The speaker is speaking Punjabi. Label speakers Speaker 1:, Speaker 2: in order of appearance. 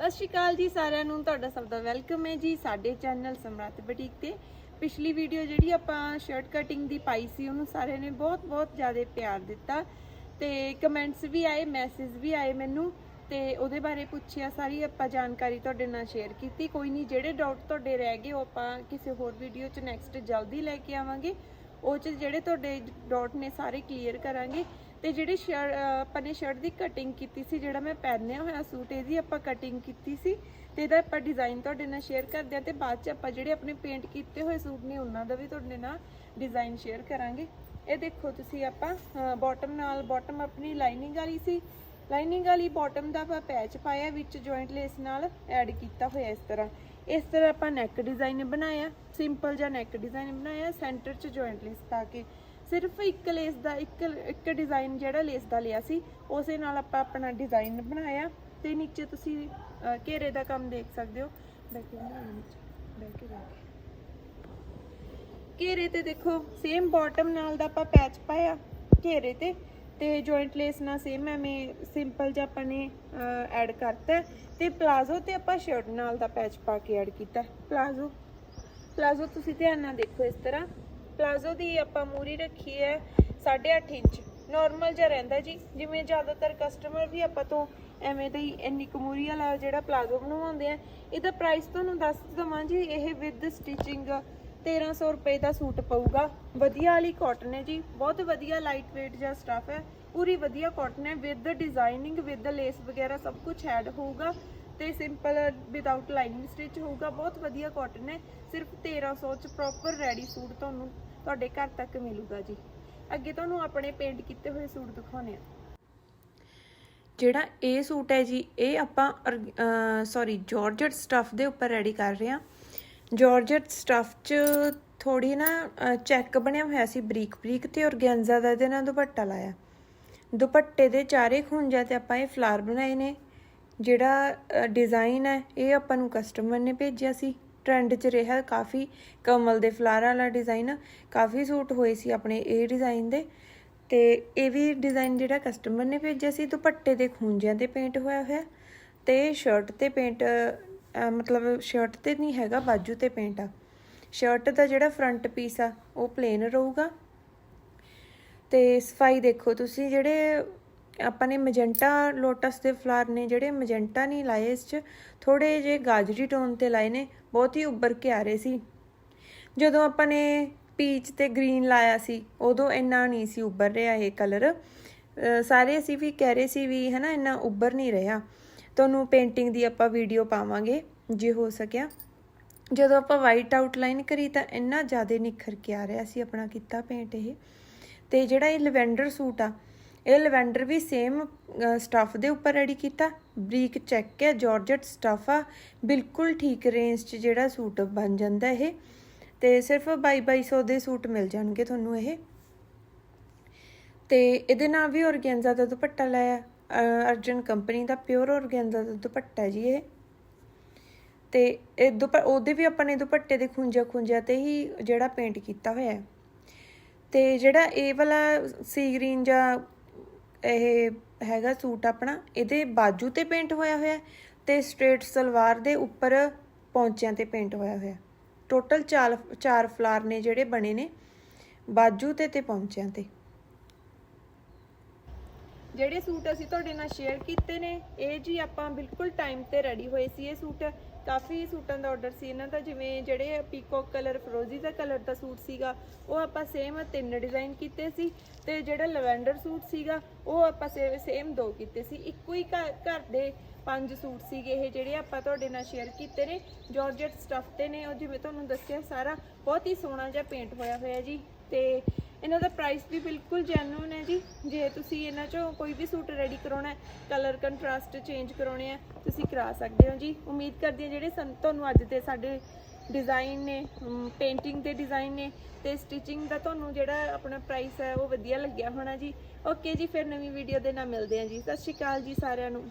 Speaker 1: ਸਤਿ ਸ਼੍ਰੀ ਅਕਾਲ ਜੀ ਸਾਰਿਆਂ ਨੂੰ, ਤੁਹਾਡਾ ਸਭ ਦਾ ਵੈਲਕਮ ਹੈ ਜੀ ਸਾਡੇ ਚੈਨਲ ਸਮਰੱਥ ਬੁਟੀਕ ਤੇ। ਪਿਛਲੀ ਵੀਡੀਓ ਜਿਹੜੀ ਆਪਾਂ ਸ਼ਰਟ ਕਟਿੰਗ ਦੀ ਪਾਈ ਸੀ, ਉਹਨੂੰ ਸਾਰਿਆਂ ਨੇ ਬਹੁਤ ਬਹੁਤ ਜ਼ਿਆਦਾ ਪਿਆਰ ਦਿੱਤਾ ਤੇ ਕਮੈਂਟਸ ਵੀ ਆਏ ਮੈਸੇਜ ਵੀ ਆਏ ਮੈਨੂੰ ਤੇ ਉਹਦੇ ਬਾਰੇ ਪੁੱਛਿਆ, ਸਾਰੀ ਆਪਾਂ ਜਾਣਕਾਰੀ ਤੁਹਾਡੇ ਨਾਲ ਸ਼ੇਅਰ ਕੀਤੀ। ਕੋਈ ਨਹੀਂ ਜਿਹੜੇ ਡਾਊਟ ਤੁਹਾਡੇ ਰਹਿ ਗਏ, ਉਹ ਆਪਾਂ ਕਿਸੇ ਹੋਰ ਵੀਡੀਓ 'ਚ ਨੈਕਸਟ ਜਲਦੀ ਲੈ ਕੇ ਆਵਾਂਗੇ। ਉਹ 'ਚ ਜਿਹੜੇ ਤੁਹਾਡੇ ਡਾਊਟ ਨੇ, ਸਾਰੇ ਕਲੀਅਰ ਕਰਾਂਗੇ। ਤੇ ਜਿਹੜੀ ਸ਼ਰਟ ਆਪਾਂ ਨੇ ਸ਼ਰਟ ਦੀ ਕਟਿੰਗ ਕੀਤੀ ਸੀ, ਜਿਹੜਾ ਮੈਂ ਪਹਿਨਿਆ ਹੋਇਆ ਸੂਟ, ਇਹਦੀ ਆਪਾਂ ਕਟਿੰਗ ਕੀਤੀ ਸੀ ਤੇ ਇਹਦਾ ਆਪਾਂ ਡਿਜ਼ਾਈਨ ਤੁਹਾਡੇ ਨਾਲ ਸ਼ੇਅਰ ਕਰਦੇ ਹਾਂ ਤੇ ਬਾਅਦ ਚ ਆਪਾਂ ਜਿਹੜੇ ਆਪਣੇ ਪੇਂਟ ਕੀਤੇ ਹੋਏ ਸੂਟ ਨੇ, ਉਹਨਾਂ ਦਾ ਵੀ ਤੁਹਾਡੇ ਨਾਲ ਡਿਜ਼ਾਈਨ ਸ਼ੇਅਰ ਕਰਾਂਗੇ। ਇਹ ਦੇਖੋ ਤੁਸੀਂ ਆਪਾਂ ਬਾਟਮ ਨਾਲ ਬਾਟਮ ਆਪਣੀ ਲਾਈਨਿੰਗ ਵਾਲੀ ਸੀ। ਲਾਈਨਿੰਗ ਵਾਲੀ ਬਾਟਮ ਦਾ ਆਪਾਂ ਪੈਚ ਪਾਇਆ, ਵਿੱਚ ਜੁਆਇੰਟ ਲੇਸ ਨਾਲ ਐਡ ਕੀਤਾ ਹੋਇਆ ਇਸ ਤਰ੍ਹਾਂ। ਇਸ ਤਰ੍ਹਾਂ ਆਪਾਂ ਨੈਕ ਡਿਜ਼ਾਈਨ ਬਣਾਇਆ ਸਿੰਪਲ ਜਿਹਾ ਨੈਕ ਡਿਜ਼ਾਈਨ ਬਣਾਇਆ ਸੈਂਟਰ 'ਚ ਜੁਆਇੰਟ ਲੇਸ ਪਾ ਕੇ। ਸਿਰਫ ਇੱਕ ਲੇਸ ਦਾ, ਇੱਕ ਇੱਕ ਡਿਜ਼ਾਈਨ ਜਿਹੜਾ ਲੇਸ ਦਾ ਲਿਆ ਸੀ, ਉਸੇ ਨਾਲ ਆਪਾਂ ਆਪਣਾ ਡਿਜ਼ਾਈਨ ਬਣਾਇਆ ਤੇ ਨੀਚੇ ਤੁਸੀਂ ਘੇਰੇ ਦਾ ਕੰਮ ਦੇਖ ਸਕਦੇ ਹੋ। ਬੈਠੇ ਬਣਾਇਆ ਘੇਰੇ ਤੇ ਦੇਖੋ ਸੇਮ ਬਾਟਮ ਨਾਲ ਦਾ ਆਪਾਂ ਪੈਚ ਪਾਇਆ ਘੇਰੇ ਤੇ ਤੇ ਜੁਆਇੰਟ ਲੇਸ ਨਾਲ ਸੇਮ ਐਵੇਂ ਸਿੰਪਲ ਜਿਹਾ ਆਪਾਂ ਨੇ ਐਡ ਕਰਤਾ। ਹੈ। ਤੇ ਪਲਾਜ਼ੋ ਤੇ ਆਪਾਂ ਸ਼ਰਟ ਨਾਲ ਦਾ ਪੈਚ ਪਾ ਕੇ ਐਡ ਕੀਤਾ। ਪਲਾਜ਼ੋ ਪਲਾਜ਼ੋ ਤੁਸੀਂ ਧਿਆਨ ਨਾਲ ਦੇਖੋ ਇਸ ਤਰ੍ਹਾਂ। ਪਲਾਜ਼ੋ ਦੀ ਆਪਾਂ ਮੂਰੀ ਰੱਖੀ ਹੈ 8.5 ਇੰਚ। ਨਾਰਮਲ ਜਿਹਾ ਰਹਿੰਦਾ ਜੀ। ਜਿਵੇਂ ਜ਼ਿਆਦਾਤਰ ਕਸਟਮਰ ਵੀ ਆਪਾਂ ਤੋਂ ਐਵੇਂ ਦਾ ਹੀ ਇੰਨੀ ਕੁ ਮੂਰੀ ਵਾਲਾ ਜਿਹੜਾ ਪਲਾਜ਼ੋ ਬਣਵਾਉਂਦੇ ਆ, ਇਹਦਾ ਪ੍ਰਾਈਸ ਤੁਹਾਨੂੰ ਦੱਸ ਦਵਾਂ ਜੀ, ਇਹ ਵਿਦ ਸਟਿਚਿੰਗ 1300 ਰੁਪਏ ਦਾ ਸੂਟ ਪਊਗਾ। ਵਧੀਆ ਵਾਲੀ ਕਾਟਨ ਹੈ ਜੀ। ਬਹੁਤ ਵਧੀਆ ਲਾਈਟ weight ਜਿਹਾ ਸਟਫ ਹੈ। ਪੂਰੀ ਵਧੀਆ ਕਾਟਨ ਹੈ। ਵਿਦ ਡਿਜ਼ਾਈਨਿੰਗ ਵਿਦ ਲੇਸ ਵਗੈਰਾ ਸਭ ਕੁਝ ਐਡ ਹੋਊਗਾ ਤੇ ਸਿੰਪਲ ਵਿਦਆਊਟ ਲਾਈਨਿੰਗ ਸਟਿਚ ਹੋਊਗਾ। ਬਹੁਤ ਵਧੀਆ ਕਾਟਨ ਹੈ। ਸਿਰਫ 1300 ਚ ਪ੍ਰੋਪਰ ਰੈਡੀ ਸੂਟ ਤੁਹਾਨੂੰ ਤੁਹਾਡੇ ਘਰ ਤੱਕ ਮਿਲੂਗਾ ਜੀ। ਅੱਗੇ ਤੁਹਾਨੂੰ ਆਪਣੇ ਪੇਂਟ ਕੀਤੇ ਹੋਏ ਸੂਟ ਦਿਖਾਉਣੇ ਆ। ਜਿਹੜਾ ਇਹ ਸੂਟ ਹੈ ਜੀ, ਇਹ ਆਪਾਂ ਸੌਰੀ ਜਾਰਜਟ ਸਟਫ ਦੇ ਉੱਪਰ ਰੈਡੀ ਕਰ ਰਹੇ ਹਾਂ ਜਾਰਜਟ ਸਟਫ 'ਚ ਥੋੜੀ ਨਾ ਚੈੱਕ ਬਣਿਆ ਹੋਇਆ ਸੀ ਬਰੀਕ ਬਰੀਕ ਤੇ ਔਰਗੈਂਜ਼ਾ ਦਾ ਇਹਦੇ ਨਾਲ ਦੁਪੱਟਾ ਲਾਇਆ। ਦੁਪੱਟੇ ਦੇ ਚਾਰੇ ਖੁੰਝਾਂ ਤੇ ਆਪਾਂ ਇਹ ਫਲਾਰ ਬਣਾਏ ਨੇ। ਜਿਹੜਾ ਡਿਜ਼ਾਈਨ ਹੈ, ਇਹ ਆਪਾਂ ਨੂੰ ਕਸਟਮਰ ਨੇ ਭੇਜਿਆ ਸੀ। ਟ੍ਰੈਂਡ 'ਚ ਰਿਹਾ। ਕਾਫੀ ਕਮਲ ਦੇ ਫਲਾਰ ਵਾਲਾ ਡਿਜ਼ਾਈਨ ਕਾਫੀ ਸੂਟ ਹੋਏ ਸੀ ਆਪਣੇ ਇਹ ਡਿਜ਼ਾਈਨ ਦੇ। ਤੇ ਇਹ ਵੀ ਡਿਜ਼ਾਈਨ ਜਿਹੜਾ ਕਸਟਮਰ ਨੇ ਭੇਜਿਆ ਸੀ, ਦੁਪੱਟੇ ਦੇ ਖੂੰਜਿਆਂ ਤੇ ਪੇਂਟ ਹੋਇਆ ਹੋਇਆ। ਤੇ ਸ਼ਰਟ ਤੇ ਪੇਂਟ ਮਤਲਬ ਸ਼ਰਟ ਤੇ ਨਹੀਂ ਹੈਗਾ, ਬਾਜੂ ਤੇ ਪੇਂਟ ਆ। ਸ਼ਰਟ ਦਾ ਜਿਹੜਾ ਫਰੰਟ ਪੀਸ ਆ, ਉਹ ਪਲੇਨ ਰਹੂਗਾ। ਤੇ ਸਫ਼ਾਈ ਦੇਖੋ ਤੁਸੀਂ, ਜਿਹੜੇ ਆਪਾਂ ਨੇ ਮੈਜੈਂਟਾ ਲੋਟਸ ਦੇ ਫਲਾਰ ਨੇ ਜਿਹੜੇ ਮੈਜੈਂਟਾ ਨਹੀਂ ਲਾਏ, ਇਸ 'ਚ ਥੋੜੇ ਜੇ ਗਾਜਰੀ ਟੋਨ ਤੇ ਲਾਏ ਨੇ, ਬਹੁਤ ਹੀ ਉੱਭਰ ਕੇ ਆ ਰਹੇ ਸੀ। ਜਦੋਂ ਆਪਾਂ ਨੇ ਪੀਚ ਤੇ ਗ੍ਰੀਨ ਲਾਇਆ ਸੀ, ਉਦੋਂ ਇੰਨਾ ਨਹੀਂ ਸੀ ਉੱਭਰ ਰਿਹਾ ਇਹ ਕਲਰ। ਸਾਰੇ ਅਸੀਂ ਵੀ ਕਹਿ ਰਹੇ ਸੀ ਵੀ ਹਨਾ, ਇੰਨਾ ਉੱਭਰ ਨਹੀਂ ਰਿਹਾ। ਤੁਹਾਨੂੰ ਪੇਂਟਿੰਗ ਦੀ ਆਪਾਂ ਵੀਡੀਓ ਪਾਵਾਂਗੇ, ਜੇ ਹੋ ਸਕਿਆ। ਜਦੋਂ ਆਪਾਂ ਵਾਈਟ ਆਊਟਲਾਈਨ ਕਰੀ ਤਾਂ ਇੰਨਾ ਜ਼ਿਆਦਾ ਨਿਖਰ ਕੇ ਆ ਰਿਹਾ ਸੀ ਆਪਣਾ ਕੀਤਾ ਪੇਂਟ ਇਹ। ਤੇ ਜਿਹੜਾ ਇਹ ਲਵੈਂਡਰ ਸੂਟ ਆ ਇਹ ਲਵੈਂਡਰ ਵੀ ਸੇਮ ਸਟਫ ਦੇ ਉੱਪਰ ਰੈਡੀ ਕੀਤਾ। ਬਰੀਕ ਚੈੱਕ ਹੈ ਜਾਰਜਟ ਸਟਫ ਆ। ਬਿਲਕੁਲ ਠੀਕ ਰੇਂਜ 'ਚ ਜਿਹੜਾ ਸੂਟ ਬਣ ਜਾਂਦਾ ਇਹ। ਤੇ ਸਿਰਫ 2200 ਦੇ ਸੂਟ ਮਿਲ ਜਾਣਗੇ ਤੁਹਾਨੂੰ ਇਹ। ਤੇ ਇਹਦੇ ਨਾਲ ਵੀ ਔਰਗੈਂਜ਼ਾ ਦਾ ਦੁਪੱਟਾ ਲਾਇਆ। ਅਰਜਨ ਕੰਪਨੀ ਦਾ ਪਿਓਰ ਔਰਗੈਂਜ਼ਾ ਦਾ ਦੁਪੱਟਾ ਜੀ ਇਹ। ਤੇ ਇਹ ਦੁਪ, ਉਹਦੇ ਵੀ ਆਪਾਂ ਨੇ ਦੁਪੱਟੇ ਦੇ ਖੁੰਝਾ ਖੁੰਝਾ ਤੇ ਹੀ ਜਿਹੜਾ ਪੇਂਟ ਕੀਤਾ ਹੋਇਆ ਹੈ। ਤੇ ਜਿਹੜਾ ਇਹ ਵਾਲਾ ਸੀ ਗ੍ਰੀਨ ਜਾਂ ਇਹ ਹੈਗਾ ਸੂਟ ਆਪਣਾ, ਇਹਦੇ ਬਾਜੂ ਤੇ ਪੇਂਟ ਹੋਇਆ ਹੋਇਆ ਤੇ ਸਟ੍ਰੇਟ ਸਲਵਾਰ ਦੇ ਉੱਪਰ ਪੌਂਚਿਆਂ ਤੇ ਪੇਂਟ ਹੋਇਆ ਹੋਇਆ ਟੋਟਲ ਚਾਰ ਚਾਰ ਫਲਾਰ ਨੇ ਜਿਹੜੇ ਬਣੇ ਨੇ, ਬਾਜੂ ਤੇ ਤੇ ਪੌਂਚਿਆਂ ਤੇ। ਜਿਹੜੇ ਸੂਟ ਅਸੀਂ ਤੁਹਾਡੇ ਨਾਲ ਸ਼ੇਅਰ ਕੀਤੇ ਨੇ, ਇਹ ਜੀ ਆਪਾਂ ਬਿਲਕੁਲ ਟਾਈਮ ਤੇ ਰੈਡੀ ਹੋਏ ਸੀ ਇਹ ਸੂਟ। ਕਾਫੀ ਸੂਟਾਂ ਦਾ ਆਰਡਰ ਸੀ ਇਹਨਾਂ ਦਾ, ਜਿਵੇਂ ਜਿਹੜੇ ਪੀਕੋਕ ਕਲਰ ਫਰੋਜ਼ੀ ਦਾ ਕਲਰ ਦਾ ਸੂਟ ਸੀਗਾ, ਉਹ ਆਪਾਂ ਸੇਮ ਤਿੰਨ ਡਿਜ਼ਾਈਨ ਕੀਤੇ ਸੀ ਤੇ ਜਿਹੜਾ ਲਵੈਂਡਰ ਸੂਟ ਸੀਗਾ, ਉਹ ਆਪਾਂ ਸੇਮ ਦੋ ਕੀਤੇ ਸੀ। ਇੱਕੋ ਹੀ ਘਰ ਦੇ ਪੰਜ ਸੂਟ ਸੀਗੇ ਇਹ ਜਿਹੜੇ ਆਪਾਂ ਤੁਹਾਡੇ ਨਾਲ ਸ਼ੇਅਰ ਕੀਤੇ ਨੇ ਜਾਰਜਟ ਸਟਫ ਤੇ ਨੇ। ਉਹ ਜਿਵੇਂ ਤੁਹਾਨੂੰ ਦੱਸਿਆ, ਸਾਰਾ ਬਹੁਤ ਹੀ ਸੋਹਣਾ ਜਿਹਾ ਪੇਂਟ ਹੋਇਆ ਹੋਇਆ ਜੀ ਤੇ ਇਹਨਾਂ ਦਾ ਪ੍ਰਾਈਸ ਵੀ ਬਿਲਕੁਲ ਜੈਨੂਨ ਹੈ ਜੀ। ਜੇ ਤੁਸੀਂ ਇਹਨਾਂ ਚੋਂ ਕੋਈ ਵੀ ਸੂਟ ਰੈਡੀ ਕਰਾਉਣਾ ਹੈ ਕਲਰ ਕੰਟਰਾਸਟ ਚੇਂਜ ਕਰਾਉਣੇ ਆ ਤੁਸੀਂ ਕਰਾ ਸਕਦੇ ਹੋ ਜੀ। ਉਮੀਦ ਕਰਦੀ ਹਾਂ ਜਿਹੜੇ ਸਨ- ਤੁਹਾਨੂੰ ਅੱਜ ਦੇ ਸਾਡੇ ਡਿਜ਼ਾਈਨ ਨੇ ਪੇਂਟਿੰਗ ਦੇ ਡਿਜ਼ਾਈਨ ਨੇ ਤੇ ਸਟਿਚਿੰਗ ਦਾ ਤੁਹਾਨੂੰ ਜਿਹੜਾ ਆਪਣਾ ਪ੍ਰਾਈਸ ਹੈ, ਉਹ ਵਧੀਆ ਲੱਗਿਆ ਹੋਣਾ ਜੀ। ਓਕੇ ਜੀ, ਫਿਰ ਨਵੀਂ ਵੀਡੀਓ ਦੇ ਨਾਲ ਮਿਲਦੇ ਹਾਂ ਜੀ। ਸਤਿ ਸ਼੍ਰੀ ਅਕਾਲ ਜੀ ਸਾਰਿਆਂ ਨੂੰ।